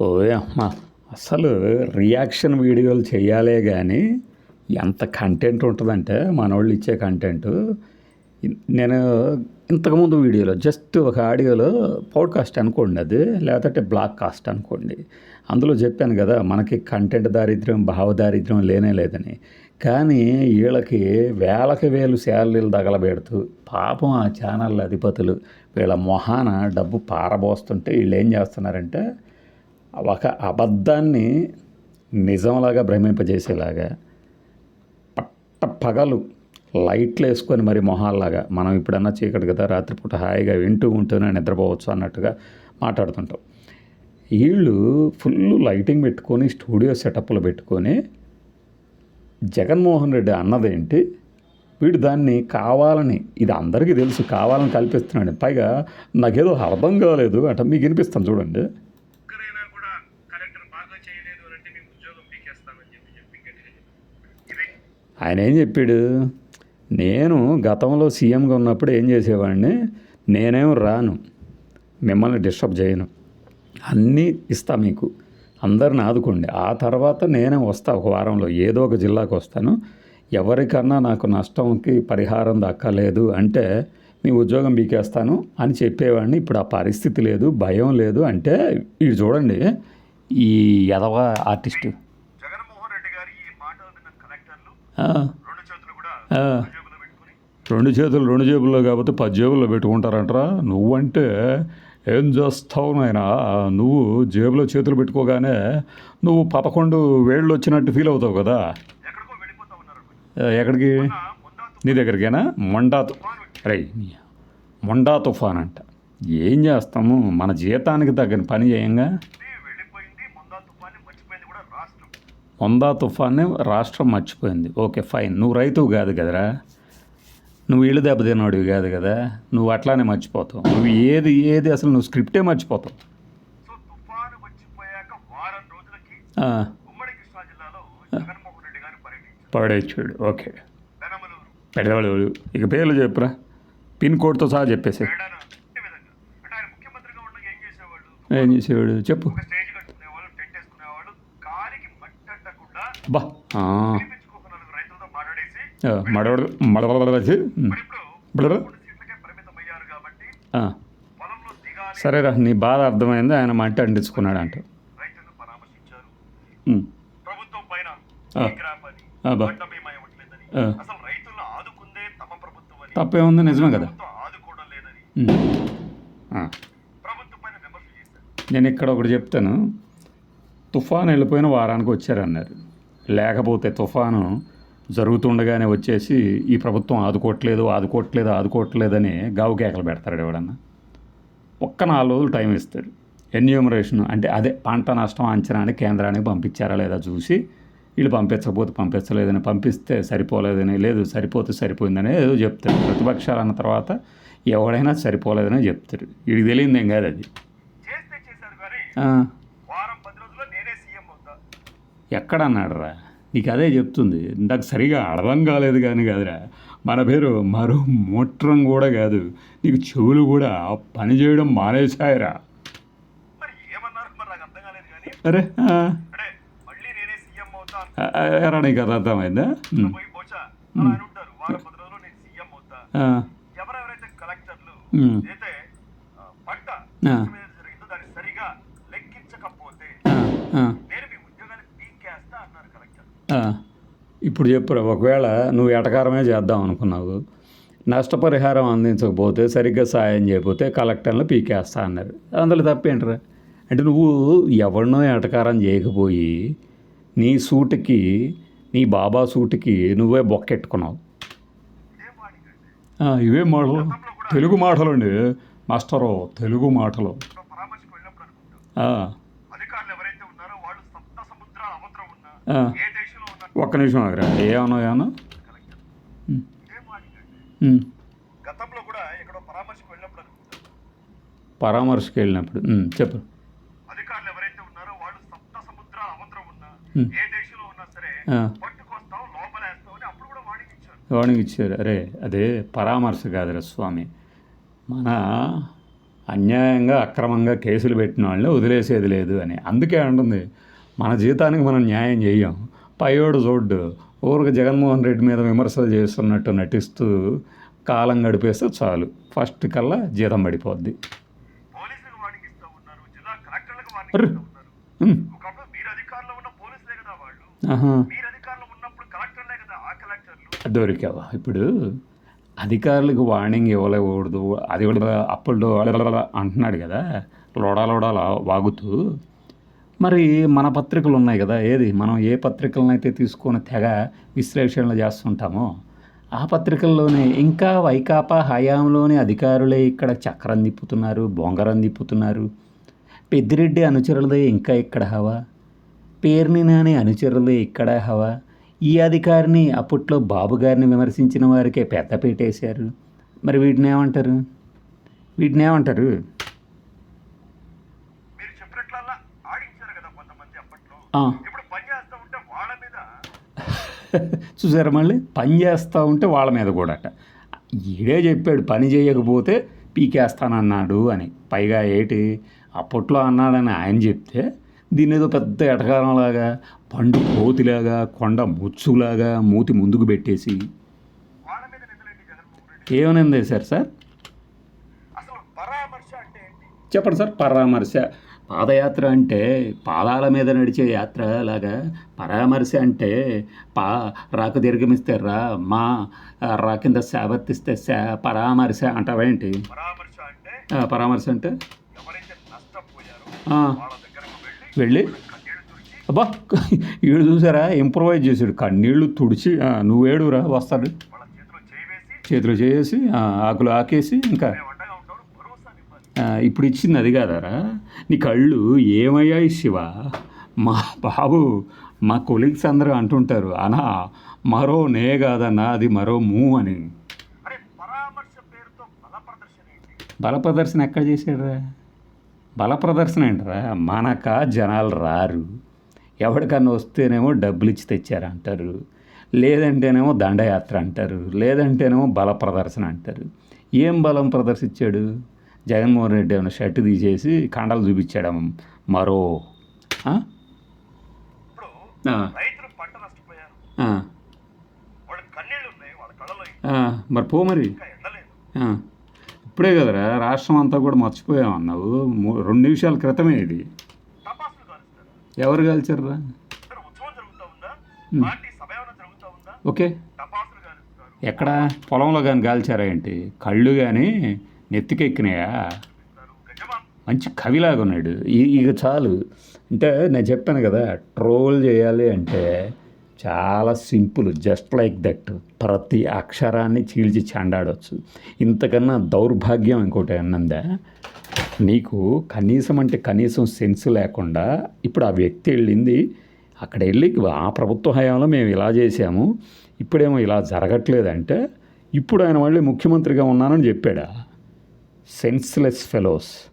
ఓయ్ అమ్మ అసలు రియాక్షన్ వీడియోలు చేయాలే కానీ ఎంత కంటెంట్ ఉంటుందంటే మనోళ్ళు ఇచ్చే కంటెంట్ నేను ఇంతకుముందు వీడియోలో జస్ట్ ఒక ఆడియోలో పాడ్కాస్ట్ అనుకోండి అది లేకపోతే బ్లాక్ కాస్ట్ అనుకోండి. అందులో చెప్పాను కదా మనకి కంటెంట్ దారిద్ర్యం భావ దారిద్ర్యం లేనే లేదని. కానీ వీళ్ళకి వేలకి వేలు శాలరీలు తగలబెడుతూ పాపం ఆ ఛానల్ అధిపతులు వీళ్ళ మొహాన డబ్బు పారబోస్తుంటే వీళ్ళు ఏం చేస్తున్నారంటే ఒక అబద్ధాన్ని నిజంలాగా భ్రమింపజేసేలాగా పట్ట పగలు లైట్లు వేసుకొని మరి మొహాల్లాగా మనం ఇప్పుడన్నా చీకటి కదా రాత్రిపూట హాయిగా వింటూ ఉంటూనే నిద్రపోవచ్చు అన్నట్టుగా మాట్లాడుతుంటాం. వీళ్ళు ఫుల్ లైటింగ్ పెట్టుకొని స్టూడియో సెటప్లు పెట్టుకొని జగన్మోహన్ రెడ్డి అన్నదేంటి వీడు దాన్ని కావాలని ఇది అందరికీ తెలుసు కావాలని కల్పిస్తున్నాడు. పైగా నాకేదో అర్థం కాలేదు అంటే మీకు వినిపిస్తాను చూడండి ఒక్కరైనా కూడా కలెక్టర్ బాగా చేయలేదు అని అంటే మేము ఉద్యోగం పీకేస్తామని చెప్పి చెప్పి గట్టిగా చెప్పారు. ఇది ఆయన ఏం చెప్పాడు? నేను గతంలో సీఎంగా ఉన్నప్పుడు ఏం చేసేవాడిని? నేనేం రాను. మిమ్మల్ని డిస్టర్బ్ చేయను. అన్నీ ఇస్తా మీకు. అందరిని ఆదుకోండి. ఆ తర్వాత నేనే వస్తా ఒక వారంలో. ఏదో ఒక జిల్లాకు వస్తాను. ఎవరికన్నా నాకు నష్టంకి పరిహారం దక్కలేదు అంటే మీ ఉద్యోగం బీకేస్తాను అని చెప్పేవాడిని. ఇప్పుడు ఆ పరిస్థితి లేదు భయం లేదు అంటే ఇది చూడండి. ఈ ఎదవ ఆర్టిస్టు జగన్మోహన్ రెడ్డి గారి ఈ మాటలు విన్న కలెక్టర్లు ఆ, రెండు చేతులు రెండు జేబుల్లో కాకపోతే పది జేబుల్లో పెట్టుకుంటారంటరా? నువ్వంటే ఏం చేస్తావు నాయన? నువ్వు జేబులో చేతులు పెట్టుకోగానే నువ్వు పదకొండు వేళ్ళు వచ్చినట్టు ఫీల్ అవుతావు కదా. ఎక్కడికి? నీ దగ్గరికేనా? మొండా రై మొండా తుఫాన్ అంట ఏం చేస్తాము? మన జీతానికి తగ్గని పని చేయంగా వెళ్ళిపోయింది ముందా తుఫాన్ని మర్చిపోయింది కూడా మొందా తుఫాన్ని రాష్ట్రం మర్చిపోయింది. Okay fine. నువ్వు రైతువు కాదు కదరా. నువ్వు ఇల్లు దెబ్బతిన్నాడివి కాదు కదా. నువ్వు అట్లానే మర్చిపోతావు. నువ్వు ఏది ఏది అసలు నువ్వు స్క్రిప్టే మర్చిపోతావు. పడేచ్చాడు. ఓకే. పెద్దవాళ్ళు ఇక పేర్లు చెప్పురా. పిన్ కోడ్తో సహా చెప్పేసి ఏం చేసేవాడు? చెప్పు. ఆ, పొలంలో దిగాలి. సరేరా నీ బాధ అర్థమైంది ఆయన మంట అంటించుకున్నాడు అంట బా. తప్పేముంది నిజమే కదా. నేను ఇక్కడ ఒకటి చెప్తాను. తుఫాన్ వెళ్ళిపోయిన వారానికి వచ్చారన్నారు. లేకపోతే తుఫాను జరుగుతుండగానే వచ్చేసి ఈ ప్రభుత్వం ఆదుకోవట్లేదు ఆదుకోవట్లేదు ఆదుకోవట్లేదని గావు కేకలు పెడతాడు ఎవడన్నా. ఒక్క నాలుగు రోజులు టైం ఇస్తాడు. ఎన్యూమరేషన్ అంటే అదే పంట నష్టం అంచనాని కేంద్రానికి పంపించారా లేదా చూసి వీళ్ళు పంపించకపోతే పంపించలేదని పంపిస్తే సరిపోలేదని లేదు సరిపోతే సరిపోయిందని ఏదో చెప్తాడు. ప్రతిపక్షాలు అన్న తర్వాత ఎవడైనా సరిపోలేదని చెప్తాడు. వీడికి తెలియదు ఏం కాదు అది చేస్తే చేశారు కానీ ఆ, వారం పది రోజుల్లో నేనే సీఎం అవుతా ఎక్కడ అన్నాడు రా నీకు అదే చెప్తుంది. నాకు సరిగా అర్థం కాలేదు కానీ కాదురా. మన పేరు మరో మూట్రం కూడా కాదు. నీకు చెవులు కూడా పని చేయడం మానేశాయరా. అరే ఎరా నీకు అది అర్థమైందా? ఆ, పంట సరిగా లెక్కించకపోతే ఆ, ఆ, నేను మీ ఉద్యోగాన్ని పీకేస్తా అన్నారు కలెక్టర్ ఆ. ఇప్పుడు చెప్పురా ఒకవేళ నువ్వు ఎటకారమే చేద్దాం అనుకున్నావు నష్టపరిహారం అందించకపోతే సరిగ్గా సాయం చేయకపోతే కలెక్టర్లు పీకేస్తా అన్నారు. అందులో తప్పేంటరా? అంటే నువ్వు ఎవరినో ఎటకారం చేయకపోయి నీ సూటుకి నీ బాబా సూటుకి నువ్వే బొక్కెట్టుకున్నావు. ఇవే మాటలు. తెలుగు మాటలు అండి. మాస్టరు తెలుగు మాటలు. ఏ ఒక్క నిమిషం ఆగరా ఏమన్నా ఏమన్నా పరామర్శకు వెళ్ళినప్పుడు చెప్పు. అధికారులు ఎవరైతే ఉన్నారో వాళ్ళు సప్త సముద్రాల అవతరం ఉన్నా. ఏ దేశంలో ఉన్నా సరే ఆ. పట్టుకొస్తాం లోపలేస్తాం అని అప్పుడు కూడా వాడికి ఇచ్చారు. వార్నింగ్ ఇచ్చారు. అరే అదే పరామర్శ కాదురా స్వామి. మన అన్యాయంగా అక్రమంగా కేసులు పెట్టిన వాళ్ళని వదిలేసేది లేదు అని. అందుకే అంటుంది మన జీతానికి మనం న్యాయం చేయం. పైయోడు చూడ్డు ఊరికి జగన్మోహన్ రెడ్డి మీద విమర్శలు చేస్తున్నట్టు నటిస్తూ కాలం గడిపేస్తే చాలు. ఫస్ట్ కల్లా జీతం పడిపోద్ది. దొరికావా ఇప్పుడు అధికారులకు వార్నింగ్ ఇవ్వలేకూడదు. అది అప్పుడు అంటున్నాడు కదా. లోడా లోడాల వాగుతూ మరి మన పత్రికలు ఉన్నాయి కదా ఏది? మనం ఏ పత్రికలనైతే తీసుకొని తెగ విశ్లేషణలు చేస్తుంటామో ఆ పత్రికల్లోనే ఇంకా వైకాపా హయాంలోని అధికారులే ఇక్కడ చక్రం తిప్పుతున్నారు బొంగరం తిప్పుతున్నారు. పెద్దిరెడ్డి అనుచరులదే ఇంకా ఇక్కడ హవా. పేర్ని నాని అనుచరులే ఇక్కడ హవా. ఈ అధికారిని అప్పట్లో బాబు గారిని విమర్శించిన వారికే పెద్ద పెట్టేశారు మరి వీటిని ఏమంటారు? వీటిని ఏమంటారు మీరు చెప్పినట్లల్లా ఆడించారు కదా కొంతమంది అప్పట్లో ఆ, ఇప్పుడు పని చేస్తూ ఉంటే వాళ్ళ మీద? చూసారా మళ్ళీ? పని చేస్తూ ఉంటే వాళ్ళ మీద కూడా అట. ఈడే చెప్పాడు పని చేయకపోతే పీకేస్తానన్నాడు అని. పైగా ఏటి? అప్పట్లో అన్నాడని ఆయన చెప్తే దీని ఏదో పెద్ద ఎటకారంలాగా పండు కోతిలాగా కొండ ముచ్చులాగా మూతి ముందుకు పెట్టేసి ఏమనింది సార్? సార్ చెప్పండి సార్ పరామర్శ. పాదయాత్ర అంటే పాదాల మీద నడిచే యాత్ర లాగా పరామర్శ అంటే పా రాకు దీర్ఘమిస్తే రా మా రా కింద శావర్తిస్తే శా పరామర్శ అంటావేంటి పరామర్శ అంటే వాళ్ళ అబ్బా వీడు చూసారా? ఇంప్రూవైజ్ చేసాడు కన్నీళ్ళు తుడిచి నువ్వేడురా వస్తాడు చేతిలో చేసి ఆకులు ఆకేసి ఇంకా ఇప్పుడు ఇచ్చింది అది కాదరా? నీ కళ్ళు ఏమయ్యాయి శివ? మా బాబు మా కొలీగ్స్ అందరూ అంటుంటారు అనా మరో నే కాదన్నా అది మరో మూ అని. బల ప్రదర్శన ఎక్కడ చేశాడురా? బల ప్రదర్శన ఏంటరా? మనక జనాలు రారు. ఎవరికన్నా వస్తేనేమో డబ్బులు ఇచ్చి తెచ్చారంటారు లేదంటేనేమో దండయాత్ర అంటారు. లేదంటేనేమో బల ప్రదర్శన అంటారు. ఏం బలం ప్రదర్శించాడు? జగన్మోహన్ రెడ్డి ఏమైనా షర్ట్ తీసేసి కండలు చూపించాడు మరో? మరి పో మరి. ఇప్పుడే కదరా రాష్ట్రం అంతా కూడా మర్చిపోయామన్నావు మూ- రెండు నిమిషాల క్రితమే ఇది. ఎవరు ఉందా? ఓకే. ఎక్కడ? పొలంలో కానీ కాల్చారా ఏంటి? కళ్ళు కానీ నెత్తికెక్కినాయా? మంచి కవిలాగా ఉన్నాడు. ఈ- ఇక చాలు. అంటే నేను చెప్పాను కదా ట్రోల్ చేయాలి అంటే చాలా సింపుల్ జస్ట్ లైక్ దట్. ప్రతి అక్షరాన్ని చీల్చి చెండాడవచ్చు ఇంతకన్నా దౌర్భాగ్యం ఇంకోటి అన్నందా? నీకు కనీసం అంటే కనీసం సెన్స్ లేకుండా ఇప్పుడు ఆ వ్యక్తి వెళ్ళింది. అక్కడ వెళ్ళి ఆ ప్రభుత్వ హయాంలో మేము ఇలా చేసాము ఇప్పుడేమో ఇలా జరగట్లేదంటే ఇప్పుడు ఆయన మళ్ళీ ముఖ్యమంత్రిగా ఉన్నానని చెప్పాడా? senseless fellows.